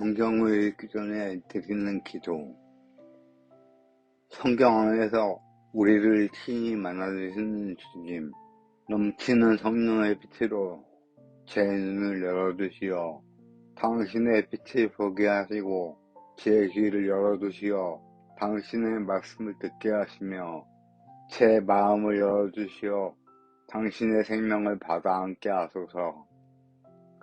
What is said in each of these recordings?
성경을 읽기 전에 드리는 기도. 성경 안에서 우리를 친히 만나주시는 주님, 넘치는 성령의 빛으로 제 눈을 열어두시어 당신의 빛을 보게 하시고 제 귀를 열어두시어 당신의 말씀을 듣게 하시며 제 마음을 열어주시어 당신의 생명을 받아 앉게 하소서.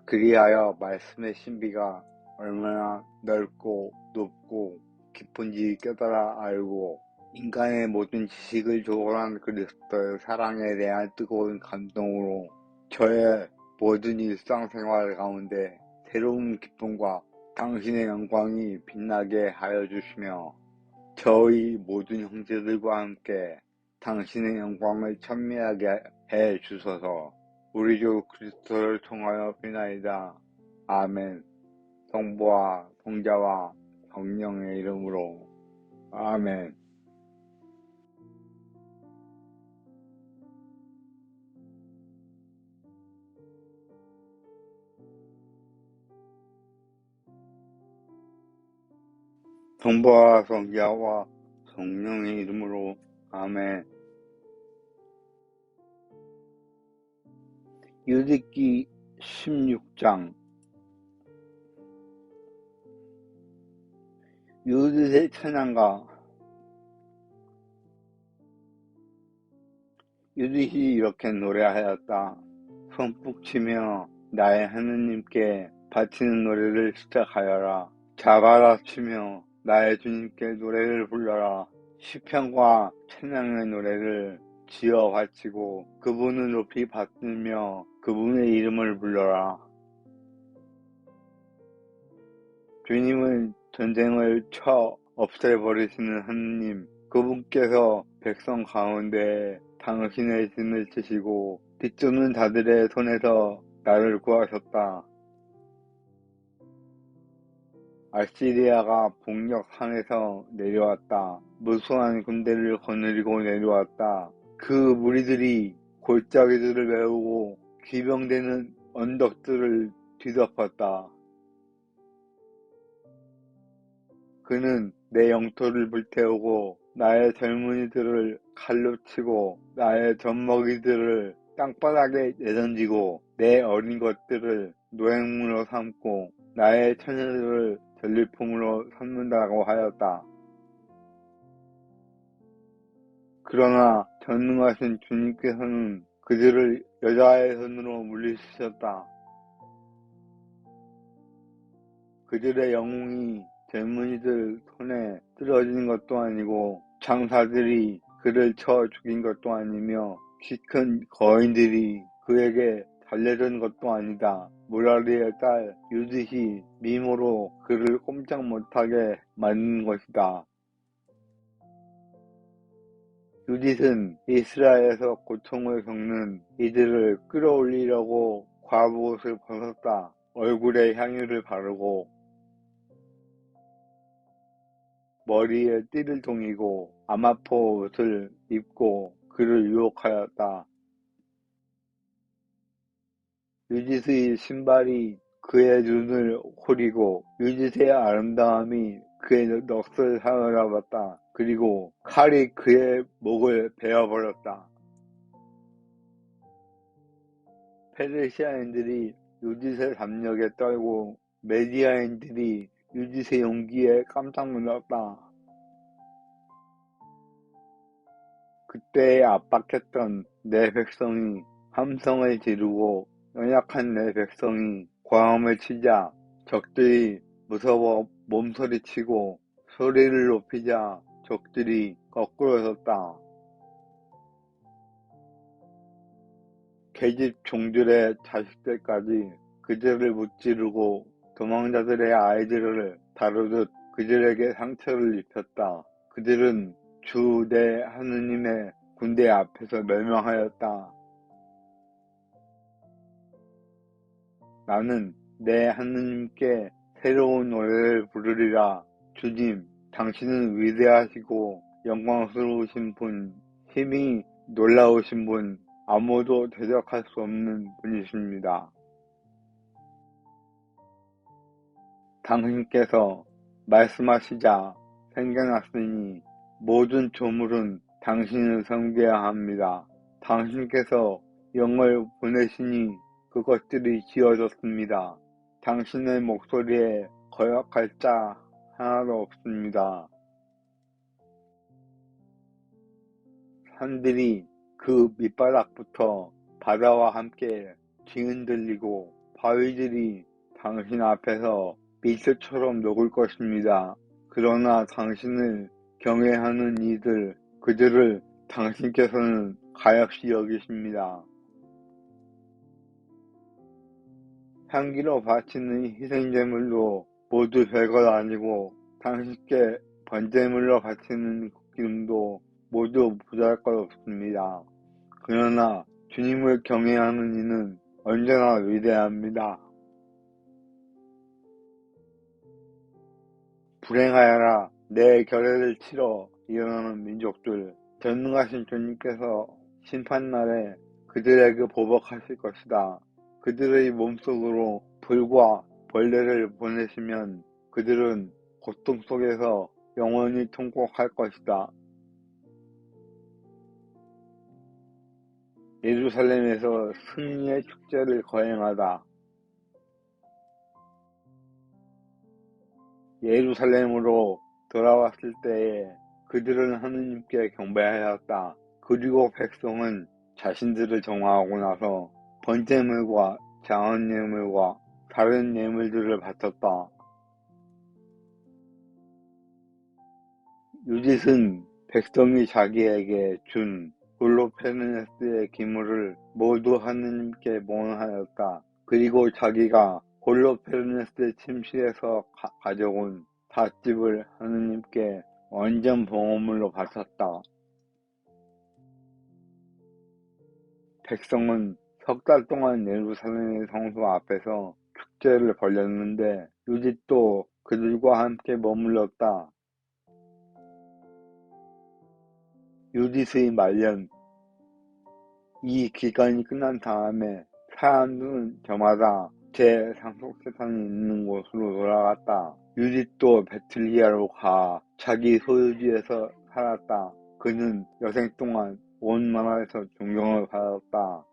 그리하여 말씀의 신비가 얼마나 넓고 높고 깊은지 깨달아 알고 인간의 모든 지식을 초월한 그리스도의 사랑에 대한 뜨거운 감동으로 저의 모든 일상생활 가운데 새로운 기쁨과 당신의 영광이 빛나게 하여 주시며 저희 모든 형제들과 함께 당신의 영광을 찬미하게 해 주소서 우리 주 그리스도를 통하여 비나이다. 아멘 성부와 성자와 성령의 이름으로. 아멘. 성부와 성자와 성령의 이름으로. 아멘. 유대기 16장 유드의 찬양가 유드이 이렇게 노래하였다. 손뼉 치며 나의 하느님께 바치는 노래를 시작하여라. 자가라 치며 나의 주님께 노래를 불러라. 시편과 찬양의 노래를 지어 바치고 그분을 높이 받들며 그분의 이름을 불러라. 주님은 전쟁을 쳐 없애버리시는 하느님, 그분께서 백성 가운데 당신의 진을 치시고 뒤쫓는 자들의 손에서 나를 구하셨다. 알시리아가 복력산에서 내려왔다. 무수한 군대를 거느리고 내려왔다. 그 무리들이 골짜기들을 메우고 기병되는 언덕들을 뒤덮었다. 그는 내 영토를 불태우고 나의 젊은이들을 칼로 치고 나의 젖먹이들을 땅바닥에 내던지고 내 어린 것들을 노획물로 삼고 나의 처녀들을 전리품으로 삼는다고 하였다. 그러나 전능하신 주님께서는 그들을 여자의 손으로 물리치셨다. 그들의 영웅이 젊은이들 손에 쓰러진 것도 아니고 장사들이 그를 쳐 죽인 것도 아니며 키 큰 거인들이 그에게 달려든 것도 아니다. 무라리의 딸 유드히 미모로 그를 꼼짝 못하게 만든 것이다. 유짓은 이스라엘에서 고통을 겪는 이들을 끌어올리려고 과부옷을 벗었다. 얼굴에 향유를 바르고 머리에 띠를 동이고 아마포 옷을 입고 그를 유혹하였다. 유짓의 신발이 그의 눈을 호리고 유짓의 아름다움이 그의 넋을 사로잡았다. 그리고 칼이 그의 목을 베어버렸다. 페르시아인들이 유짓의 담력에 떨고 메디아인들이 유짓의 용기에 깜짝 놀랐다. 그때에 압박했던 내 백성이 함성을 지르고 연약한 내 백성이 과음을 치자 적들이 무서워 몸소리치고 소리를 높이자 적들이 거꾸로 섰다. 계집 종들의 자식들까지 그들을 무찌르고 도망자들의 아이들을 다루듯 그들에게 상처를 입혔다. 그들은 주 내 하느님의 군대 앞에서 멸망하였다. 나는 내 하느님께 새로운 노래를 부르리라. 주님, 당신은 위대하시고 영광스러우신 분, 힘이 놀라우신 분, 아무도 대적할 수 없는 분이십니다. 당신께서 말씀하시자 생겨났으니 모든 조물은 당신을 섬겨야 합니다. 당신께서 영을 보내시니 그것들이 지어졌습니다. 당신의 목소리에 거역할 자 하나도 없습니다. 산들이 그 밑바닥부터 바다와 함께 뒤흔들리고 바위들이 당신 앞에서 밀수처럼 녹을 것입니다. 그러나 당신을 경외하는 이들, 그들을 당신께서는 가엾이 여기십니다. 향기로 바치는 희생제물도 모두 별것 아니고 당신께 번제물로 바치는 기름도 모두 부자랄 것 없습니다. 그러나 주님을 경외하는 이는 언제나 위대합니다. 불행하여라 내 결례를 치러 일어나는 민족들 전능하신 주님께서 심판날에 그들에게 보복하실 것이다. 그들의 몸속으로 불과 벌레를 보내시면 그들은 고통 속에서 영원히 통곡할 것이다. 예루살렘에서 승리의 축제를 거행하다. 예루살렘으로 돌아왔을 때에 그들은 하느님께 경배하였다. 그리고 백성은 자신들을 정화하고 나서 번제물과 자원예물과 다른 예물들을 바쳤다. 유짓은 백성이 자기에게 준 골로페르네스의 기물을 모두 하느님께 모원하였다. 그리고 자기가 골로페르네스의 침실에서 가, 져온 닷집을 하느님께 완전 봉헌물로 바쳤다. 백성은 석 달 동안 예루살렘의 성소 앞에서 축제를 벌였는데 유짓도 그들과 함께 머물렀다. 유짓의 말년 이 기간이 끝난 다음에 사람들은 저마다 제 상속재산이 있는 곳으로 돌아갔다. 유짓도 베틀리아로 가 자기 소유지에서 살았다. 그는 여생 동안 온 나라에서 존경을 받았다.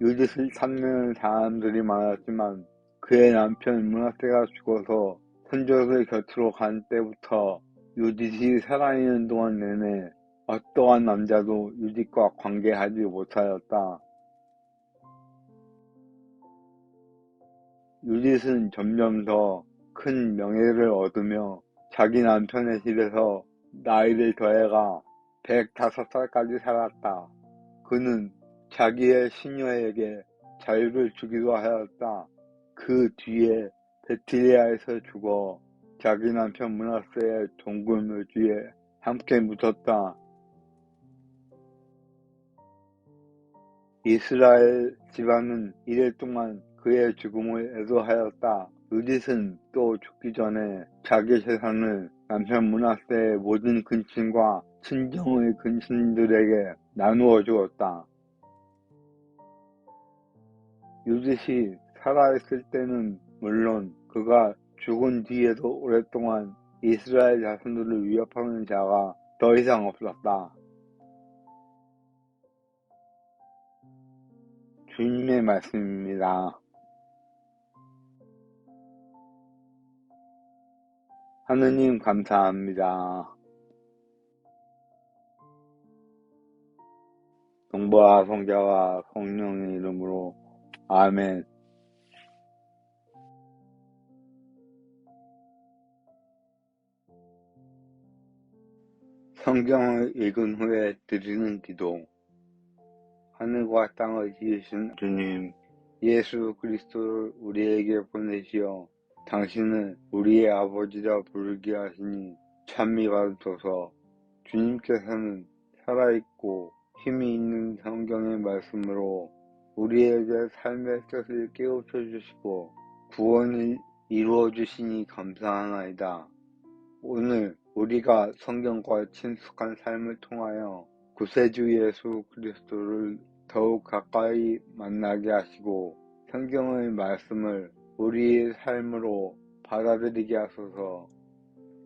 유짓을 찾는 사람들이 많았지만 그의 남편 문하세가 죽어서 선조들 곁으로 간 때부터 유짓이 살아있는 동안 내내 어떠한 남자도 유짓과 관계하지 못하였다. 유짓은 점점 더 큰 명예를 얻으며 자기 남편의 집에서 나이를 더해가 105살까지 살았다. 그는 자기의 시녀에게 자유를 주기도 하였다. 그 뒤에 베트리아에서 죽어 자기 남편 문하세의 동굴 묘지에 함께 묻었다. 이스라엘 집안은 이래 동안 그의 죽음을 애도하였다. 유짓은 또 죽기 전에 자기 재산을 남편 문하세의 모든 근친과 친정의 근친들에게 나누어 주었다. 유짓이 살아있을 때는 물론 그가 죽은 뒤에도 오랫동안 이스라엘 자손들을 위협하는 자가 더 이상 없었다. 주님의 말씀입니다. 하느님 감사합니다. 동부와 성자와 성령의 이름으로 아멘. 성경을 읽은 후에 드리는 기도. 하늘과 땅을 지으신 주님, 예수 그리스도를 우리에게 보내시어 당신은 우리의 아버지라 부르게 하시니 찬미 받으소서 주님께서는 살아있고 힘이 있는 성경의 말씀으로 우리에게 삶의 뜻을 깨우쳐 주시고 구원을 이루어 주시니 감사하나이다. 오늘 우리가 성경과 친숙한 삶을 통하여 구세주 예수 그리스도를 더욱 가까이 만나게 하시고 성경의 말씀을 우리의 삶으로 받아들이게 하소서.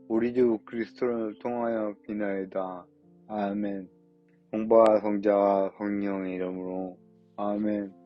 우리 주 그리스도를 통하여 비나이다. 아멘. 공부와 성자와 성령의 이름으로 아멘.